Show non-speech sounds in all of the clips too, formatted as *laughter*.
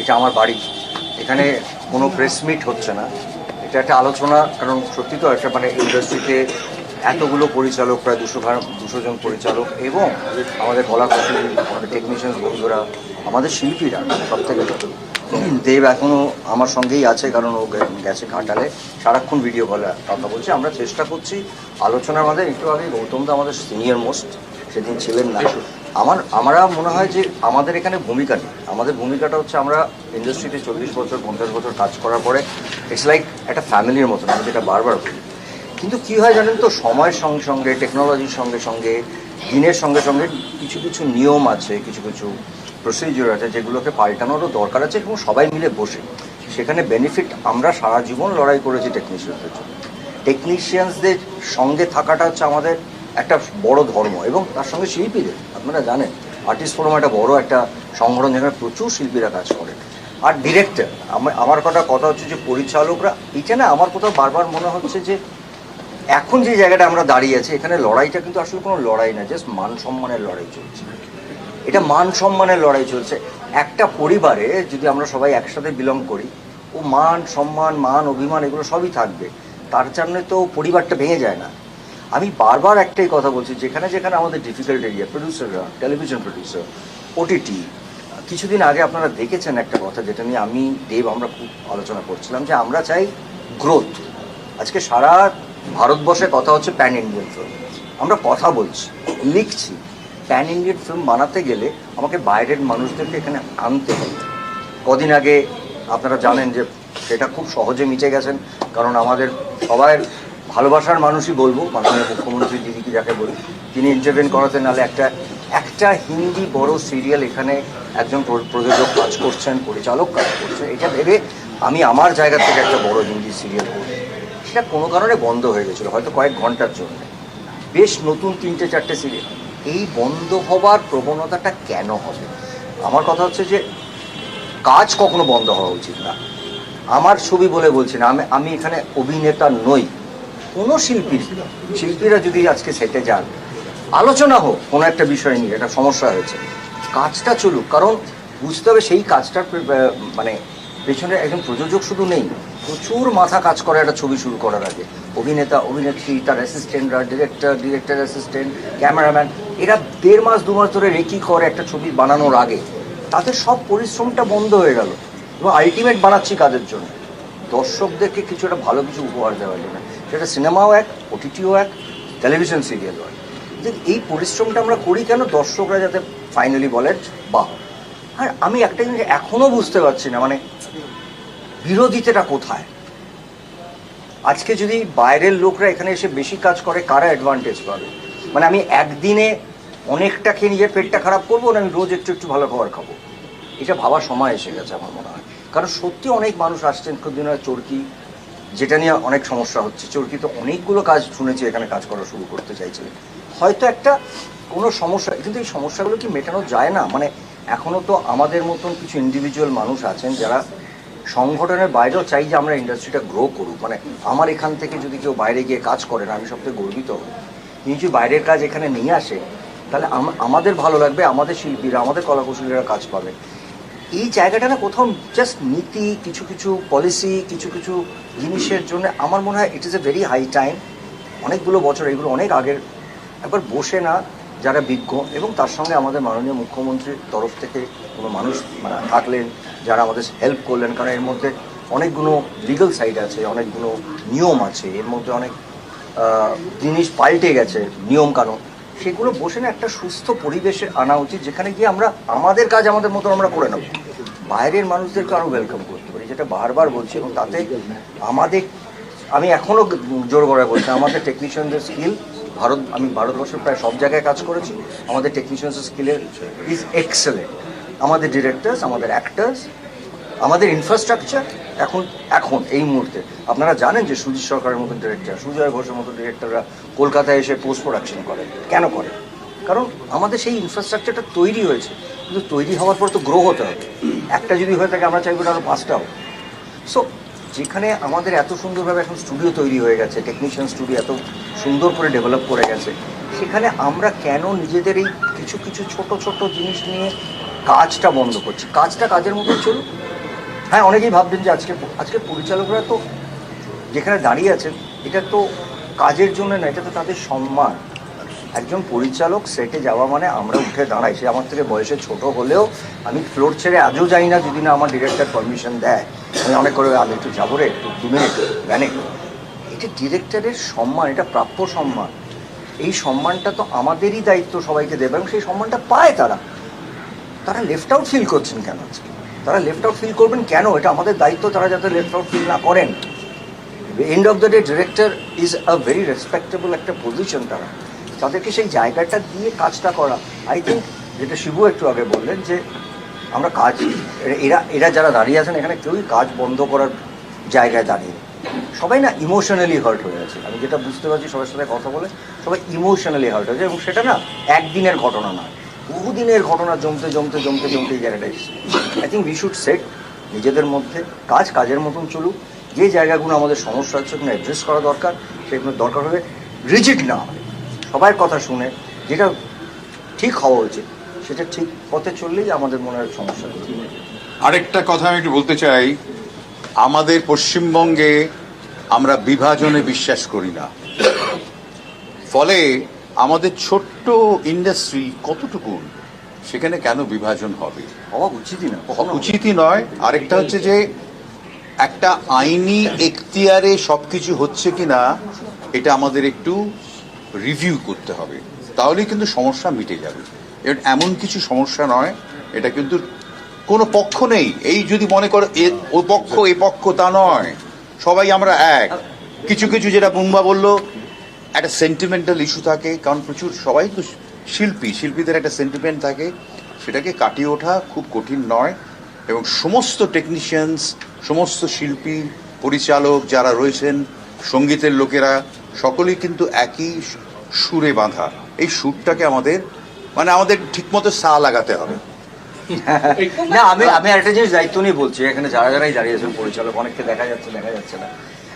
এটা আমার বাড়ি। এখানে কোনো প্রেস মিট হচ্ছে না। এটা একটা আলোচনা, কারণ সত্যি তো একটা মানে ইন্ডাস্ট্রিতে এতগুলো পরিচালক, প্রায় দুশো দুশো জন পরিচালক, এবং আমাদের কলা কুশলী আমাদের টেকনিশিয়ান বন্ধুরা, আমাদের শিল্পীরা সব থেকে দেব এখনও আমার সঙ্গেই আছে, কারণ ও গেছে ঘাটালে। সারাক্ষণ ভিডিও কলে কথা বলছে। আমরা চেষ্টা করছি, আলোচনার মধ্যে একটু আগে গৌতম তো আমাদের সিনিয়র মোস্ট সেদিন ছিলেন না। আমার, আমরা মনে হয় যে আমাদের এখানে ভূমিকা নেই আমাদের ভূমিকাটা হচ্ছে আমরা ইন্ডাস্ট্রিতে চল্লিশ বছর, পঞ্চাশ বছর কাজ করার পরে ইটস লাইক একটা ফ্যামিলির মতন, আমি যেটা বারবার বলি। কিন্তু কি হয় জানেন তো, সময়ের সঙ্গে সঙ্গে টেকনোলজির সঙ্গে সঙ্গে, দিনের সঙ্গে সঙ্গে কিছু কিছু নিয়ম আছে, কিছু কিছু প্রসিডিওর আছে যেগুলোকে পাল্টানোরও দরকার আছে এবং সবাই মিলে বসে। সেখানে বেনিফিট আমরা সারা জীবন লড়াই করেছি টেকনিশিয়ানদের জন্য। টেকনিশিয়ানসদের সঙ্গে থাকাটা হচ্ছে আমাদের একটা বড় ধর্ম এবং তার সঙ্গে শিল্পীদের। আপনারা জানেন আর্টিস্ট ফোরাম একটা বড় একটা সংগঠন যেখানে প্রচুর শিল্পীরা কাজ করে। আর ডিরেক্টর আমার কথা কথা হচ্ছে যে পরিচালকরা, এটা না আমার কোথাও বারবার মনে হচ্ছে যে এখন যে জায়গাটা আমরা দাঁড়িয়ে আছি, এখানে লড়াইটা কিন্তু আসলে কোনো লড়াই না জাস্ট মান সম্মানের লড়াই চলছে। এটা মান সম্মানের লড়াই চলছে। একটা পরিবারে যদি আমরা সবাই একসাথে বিলং করি, ও মান, সম্মান, মান, অভিমান এগুলো সবই থাকবে। তার জন্য তো পরিবারটা ভেঙে যায় না। আমি বারবার একটাই কথা বলছি, যেখানে যেখানে আমাদের ডিফিকাল্ট এরিয়া প্রডিউসাররা টেলিভিশন প্রডিউসার ওটিটি কিছুদিন আগে আপনারা দেখেছেন একটা কথা যেটা নিয়ে আমি, দেব, আমরা খুব আলোচনা করছিলাম যে আমরা চাই গ্রোথ আজকে সারা ভারতবর্ষে কথা হচ্ছে প্যান ইন্ডিয়ান ফিল্ম আমরা কথা বলছি, লিখছি। প্যান ইন্ডিয়ান ফিল্ম বানাতে গেলে আমাকে বাইরের মানুষদেরকে এখানে আনতে হবে। কদিন আগে আপনারা জানেন যে সেটা খুব সহজে মিটে গেছেন, কারণ আমাদের সবাই ভালোবাসার মানুষই বলব, মাননীয় মুখ্যমন্ত্রী দিদিকে যাকে বলি, তিনি ইন্টারভেন করাতে নাহলে একটা একটা হিন্দি বড় সিরিয়াল এখানে একজন প্র- প্রযোজক কাজ করছেন, পরিচালক কাজ করছেন, এটা ভেবে আমি আমার জায়গা থেকে একটা বড় হিন্দি সিরিয়াল করি সেটা কোনো কারণে বন্ধ হয়ে গেছিল, হয়তো কয়েক ঘণ্টার জন্য। বেশ নতুন তিনটে, চারটে সিরিয়াল এই বন্ধ হবার প্রবণতাটা কেন হবে? আমার কথা হচ্ছে যে, কাজ কখনো বন্ধ হওয়া উচিত না। আমার ছবি বলে বলছি না, আমি আমি এখানে অভিনেতা নই। কোনো শিল্পী, শিল্পীরা যদি আজকে সেটে যান, আলোচনা হোক, কোনো একটা বিষয় নিয়ে, একটা সমস্যা হয়েছে, কাজটা চলুক, কারণ বুঝতে হবে সেই কাজটার মানে পেছনে একজন প্রযোজক শুধু নেই, প্রচুর মাথা কাজ করে একটা ছবি শুরু করার আগে। অভিনেতা, অভিনেত্রী, তার অ্যাসিস্ট্যান্টরা ডিরেক্টর ডিরেক্টর অ্যাসিস্ট্যান্ট ক্যামেরাম্যান এরা দেড় মাস, দু মাস ধরে রেকি করে একটা ছবি বানানোর আগে। তাদের সব পরিশ্রমটা বন্ধ হয়ে গেল। এবং আলটিমেট বানাচ্ছি কাজের জন্য। দর্শকদেরকে কিছু একটা ভালো কিছু উপহার দেওয়ার জন্য। সেটা সিনেমাও এক ওটিটিও এক টেলিভিশন সিরিয়ালও এক। যে এই পরিশ্রমটা আমরা করি কেন দর্শকরা যাতে ফাইনালি বলে, বাহ! আর আমি একটা জিনিস এখনও বুঝতে পারছি না মানে বিরোধিতাটা কোথায়? আজকে যদি বাইরের লোকরা এখানে এসে বেশি কাজ করে, কারা অ্যাডভান্টেজ পাবে? মানে আমি একদিনে অনেকটা খেয়ে নিজের পেটটা খারাপ করব না, আমি রোজ একটু একটু ভালো খাবার খাব? এটা ভাবার সময় এসে গেছে আমার মনে হয়। কারণ সত্যি অনেক মানুষ আসছেন কিছুদিন হয় চরকি যেটা নিয়ে অনেক সমস্যা হচ্ছে। চরকি তো অনেকগুলো কাজ শুনেছি, এখানে কাজ করা শুরু করতে চাইছে হয়তো একটা কোনো সমস্যা, কিন্তু এই সমস্যাগুলো কি মেটানো যায় না? মানে এখনও তো আমাদের মতন কিছু ইন্ডিভিজুয়াল মানুষ আছেন যারা সংগঠনের বাইরেও চাই যে আমরা ইন্ডাস্ট্রিটা গ্রো করুক। মানে আমার এখান থেকে যদি কেউ বাইরে গিয়ে কাজ করেন, আমি সবথেকে গর্বিত। হব তিনি যদি বাইরের কাজ এখানে নিয়ে আসে, তাহলে আমাদের ভালো লাগবে, আমাদের শিল্পীরা, আমাদের কলাকুশলীরা কাজ পাবে। এই জায়গাটা না কোথাও জাস্ট নীতি, কিছু কিছু পলিসি কিছু কিছু জিনিসের জন্য আমার মনে হয় it is a very high time অনেকগুলো বছর, এগুলো অনেক আগের। একবার বসে না যারা বিজ্ঞ এবং তার সঙ্গে আমাদের মাননীয় মুখ্যমন্ত্রীর তরফ থেকে কোনো মানুষ মানে থাকলেন, যারা আমাদের হেল্প করলেন, কারণ এর মধ্যে অনেকগুলো লিগাল সাইড আছে, অনেকগুলো নিয়ম আছে। এর মধ্যে অনেক জিনিস পাল্টে গেছে নিয়ম কানুন সেগুলো বসে না একটা সুস্থ পরিবেশে আনা উচিত, যেখানে গিয়ে আমরা আমাদের কাজ আমাদের মতন আমরা করে নেব। বাইরের মানুষদেরকে আরও ওয়েলকাম করতে পারি যেটা বারবার বলছি, এবং তাতে আমাদের, আমি এখনও জোর গড়ায় বলছি, আমাদের টেকনিশিয়ানদের স্কিল ভারত, আমি ভারতবর্ষের প্রায় সব জায়গায় কাজ করেছি, আমাদের টেকনিশিয়ানসের স্কিলের ইজ এক্সেলেন্ট আমাদের ডিরেক্টরস আমাদের অ্যাক্টার্স আমাদের ইনফ্রাস্ট্রাকচার এখন এখন, এই মুহূর্তে। আপনারা জানেন যে সুজিত সরকারের মতো ডিরেক্টর সুজয় ঘোষের মতো ডিরেক্টররা কলকাতায় এসে পোস্ট প্রোডাকশন করে কেন করে কারণ আমাদের সেই ইনফ্রাস্ট্রাকচারটা তৈরি হয়েছে। কিন্তু তৈরি হওয়ার পর তো গ্রো হতে হবে। একটা যদি হয়ে থাকে, আমরা চাইব আরও পাঁচটা হোক। সো যেখানে আমাদের এত সুন্দরভাবে এখন স্টুডিও তৈরি হয়ে গেছে টেকনিশিয়ান স্টুডিও এত সুন্দর করে ডেভেলপ করে গেছে, সেখানে আমরা কেন নিজেদের এই কিছু কিছু ছোট ছোট জিনিস নিয়ে কাজটা বন্ধ করছি? কাজটা কাজের মতো চলুক হ্যাঁ অনেকেই ভাববেন যে আজকে আজকে পরিচালকরা তো যেখানে দাঁড়িয়ে আছেন, এটা তো কাজের জন্য না, এটা তো তাদের সম্মান। একজন পরিচালক সেটে যাওয়া মানে আমরা উঠে দাঁড়াই। সে আমার থেকে বয়সে ছোট হলেও আমি ফ্লোর ছেড়ে আজও যাই না, যদি না আমার ডিরেক্টর পারমিশন দেয়। আমি অনেক করে আমি একটু যাব রে, একটু দু মিনিট ভ্যানে এটা ডিরেক্টরের সম্মান, এটা প্রাপ্য সম্মান। এই সম্মানটা তো আমাদেরই দায়িত্ব সবাইকে দেবে, এবং সেই সম্মানটা পায় তারা। তারা লেফট আউট ফিল করছেন কেন আজকে? তারা লেফট আউট ফিল করবেন কেন? এটা আমাদের দায়িত্ব, তারা যাতে লেফট আউট ফিল না করেন। End of the day director is a very respectable একটা পজিশন তারা। তাদেরকে সেই জায়গাটা দিয়ে কাজটা করা। আই থিঙ্ক যেটা শিবু একটু আগে বললেন যে, আমরা কাজ, এরা- এরা যারা দাঁড়িয়ে আছেন, এখানে কেউই কাজ বন্ধ করার জায়গায় দাঁড়িয়ে। সবাই না ইমোশনালি হার্ট হয়ে আছে। আমি যেটা বুঝতে পারছি, সবার সাথে কথা বলে, সবাই ইমোশনালি হার্ট হয়েছে এবং সেটা না একদিনের ঘটনা নয়। বহুদিনের ঘটনা জমতে জমতে জমতে জমতে এই জায়গাটা এসেছে। I think we should set নিজেদের মধ্যে কাজ, কাজের মতন চলুক। যে জায়গাগুলো আমাদের সমস্যা হচ্ছে ওখানে অ্যাড্রেস করা দরকার। সেগুলো দরকার হবে রিজিড না হয়। সবার কথা শুনে যেটা ঠিক হওয়া উচিত, সেটা ঠিক পথে চললেই আমাদের মনে হয় সমস্যা আরেকটা কথা আমি একটু বলতে চাই, আমাদের পশ্চিমবঙ্গে আমরা বিভাজনে বিশ্বাস করি না। ফলে আমাদের ছোট্ট ইন্ডাস্ট্রি কতটুকু সেখানে কেন বিভাজন হবে? হওয়া উচিতই না উচিতই নয়। আরেকটা হচ্ছে যে একটা আইনি এখতিয়ারে সবকিছু হচ্ছে কি না এটা আমাদের একটু রিভিউ করতে হবে। তাহলেই কিন্তু সমস্যা মিটে যাবে। এমন কিছু সমস্যা নয় এটা কিন্তু কোনো পক্ষ নেই। এই যদি মনে করো এ ও পক্ষ এ পক্ষ তা নয়। সবাই আমরা এক। কিছু কিছু যেটা বুম্বা বলল একটা সেন্টিমেন্টাল ইস্যু থাকে কারণ প্রচুর সবাই তো শিল্পী, শিল্পীদের একটা সেন্টিমেন্ট থাকে, সেটাকে কাটিয়ে ওঠা খুব কঠিন নয় এবং সমস্ত টেকনিশিয়ানস সমস্ত শিল্পী, পরিচালক যারা রয়েছেন, সঙ্গীতের লোকেরা, সকলেই কিন্তু একই সুরে বাঁধা। এই সুরটাকে আমাদের মানে আমাদের ঠিকমতো সা লাগাতে হবে। *laughs* না, আমি আমি একটা জিনিস দায়িত্ব নিয়ে বলছি, এখানে যারা যারাই দাঁড়িয়ে আছেন, পরিচালক, অনেককে দেখা যাচ্ছে দেখা যাচ্ছে না।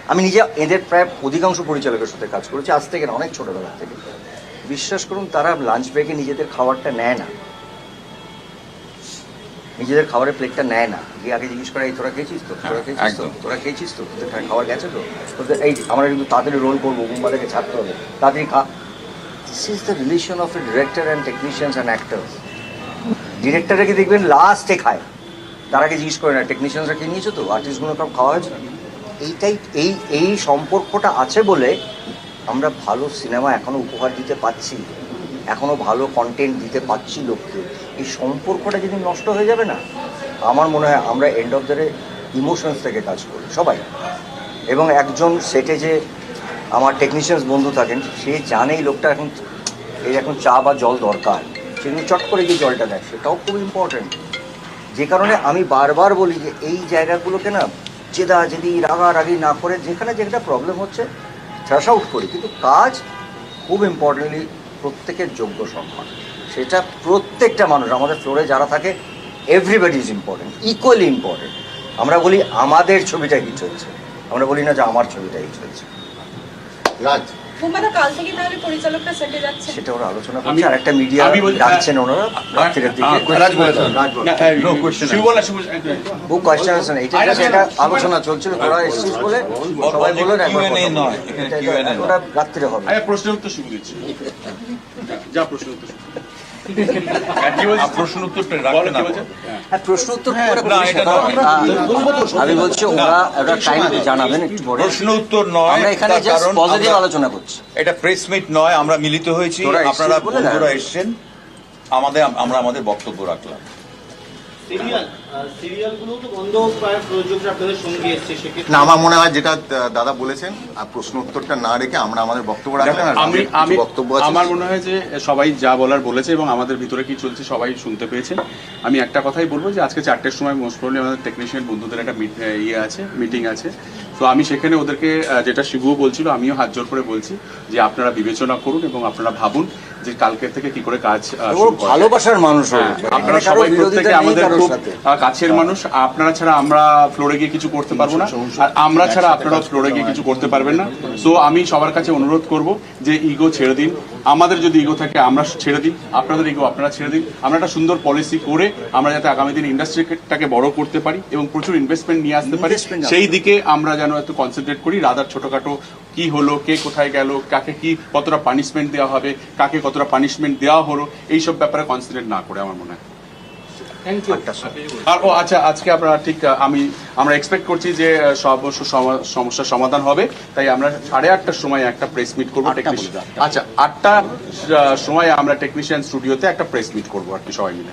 আমি নিজে এদের প্রায় অধিকাংশ পরিচালকের সাথে কাজ করেছি, আজ থেকে না, অনেক ছোটবেলা থেকে। বিশ্বাস করুন তারা লাঞ্চ ব্রেকে নিজেদের খাবারটা নেয় না। নিজেদের খাবারের প্লেটটা নেয় না। গিয়ে আগে জিজ্ঞেস করে এই তোরা খেয়েছিস তো? তোরা হ্যাঁ, খেয়েছিস তো? তোরা খেয়েছিস তো? তোদের খাবার গেছে তো? তোদের এই আমরা কিন্তু তাড়াতাড়ি রোল করব মুম্বা থেকে ছাড়তে হবে। তাদের খা this is the relation of a director and technicians and actors ডিরেক্টরকে দেখবেন লাস্টে খায়? তার আগে জিজ্ঞেস করে না টেকনিশিয়ানসরা খেয়ে নিয়েছো তো? আর্টিস্টগুলো সব খাওয়া হয়েছে? এইটাই এই এই সম্পর্কটা আছে বলে আমরা ভালো সিনেমা এখনও উপহার দিতে পাচ্ছি, এখনও ভালো কন্টেন্ট দিতে পাচ্ছি লোককে। এই সম্পর্কটা যদি নষ্ট হয়ে যাবে না, আমার মনে হয় আমরা end of the day emotions থেকে কাজ করি, সবাই। এবং একজন সেটে যে আমার টেকনিশিয়ানস বন্ধু থাকেন, সে জানে এই লোকটা এখন এই এখন চা বা জল দরকার। সে কিন্তু চট করে গিয়ে জলটা দেয়, সেটাও খুব ইম্পর্ট্যান্ট যে কারণে আমি বারবার বলি যে এই জায়গাগুলোকে না জেদা জেদি রাগারাগি না করে যেখানে যেটা প্রবলেম হচ্ছে থ্রাশ আউট করি, কিন্তু কাজ খুব ইম্পর্টেন্টলি প্রত্যেকের যোগ্য সম্মান সেটা প্রত্যেকটা মানুষ, আমাদের ফ্লোরে যারা থাকে everybody is important equally important আমরা বলি, আমাদের ছবিটা হিট চলছে আমরা বলি না যে আমার ছবিটা হিট চলছে রাজ মুম্বাইতে কাল থেকে তাহলে পরিচালকরা সেটে যাচ্ছে সেটা ওরা আলোচনা করছে আমি- আর একটা মিডিয়া বলছি- ডাকছেন ওনারা রাত্রের দিকে। রাজ বলে দাও। রাজ বলো। না, No question শিব বলা, শিব- খুব কোয়েশ্চেন আছে না এটা একটা আলোচনা চলছিল তোরা এসেছিস বলে সবাই বলল না একবার Q&A কথা বলো। নয়, এখানে এটা- Q&A এটা- নয়। ওটা রাত্রে হবে। আমি প্রশ্নের উত্তর শিবু দিচ্ছি। যা প্রশ্ন উত্তর। আমি বলছি ওরা টাইম জানাবেন একটু পরে। প্রশ্ন উত্তর নয় আমরা এখানে জাস্ট পজিটিভ আলোচনা করছি। এটা প্রেস মিট নয় আমরা মিলিত হয়েছি। আপনারা বন্ধুরা এসেছেন। আমাদের আমরা আমাদের বক্তব্য রাখলাম। না আমার মনে হয় যেটা দাদা বলেছেন আর প্রশ্ন উত্তরটা না রেখে আমরা আমাদের বক্তব্য আমি আমি বক্তব্য আমার মনে হয় যে সবাই যা বলার বলেছে এবং আমাদের ভিতরে কি চলছে সবাই শুনতে পেয়েছেন। আমি একটা কথাই বলব যে আজকে চারটের সময় মোস্ট প্রবলি আমাদের টেকনিশিয়ান বন্ধুদের একটা মিট- ইয়ে আছে মিটিং আছে। তো আমি সেখানে ওদেরকে যেটা শিবুও বলছিল আমিও হাত জোর করে বলছি যে আপনারা বিবেচনা করুন এবং আপনারা ভাবুন যে কালকের থেকে কি করে কাজ। ভালোবাসার মানুষ। হ্যাঁ, আপনারা সবাই প্রত্যেকে আমাদের খুব কাছের মানুষ আপনারা ছাড়া আমরা ফ্লোরে গিয়ে কিছু করতে পারব না। আর আমরা ছাড়া আপনারা ফ্লোরে গিয়ে কিছু করতে পারবেন না। সো আমি সবার কাছে অনুরোধ করব যে ইগো ছেড়ে দিন। আমাদের যদি ইগো থাকে আমরা ছেড়ে দিই। আপনাদের ইগো আপনারা ছেড়ে দিন। আমরা একটা সুন্দর পলিসি করে আমরা যাতে আগামী দিন ইন্ডাস্ট্রিটাকে বড় করতে পারি এবং প্রচুর ইনভেস্টমেন্ট নিয়ে আসতে পারি। সেই দিকে আমরা যেন একটু কনসেন্ট্রেট করি রাদার ছোটখাটো কি হলো কে কোথায় গেল কাকে কি কতটা পানিশমেন্ট দেওয়া হবে কাকে কতটা পানিশমেন্ট দেওয়া হলো এইসব ব্যাপারে কনসেন্ট্রেট না করে আমার মনে হয়। আর ও আচ্ছা আজকে আমরা ঠিক আমি আমরা এক্সপেক্ট করছি যে আহ, সব সম- সমস্যার সমাধান হবে তাই আমরা সাড়ে আটটার সময় একটা প্রেস মিট করব আচ্ছা আটটা সময় আমরা টেকনিশিয়ান স্টুডিওতে একটা প্রেস মিট করব আর কি সবাই মিলে।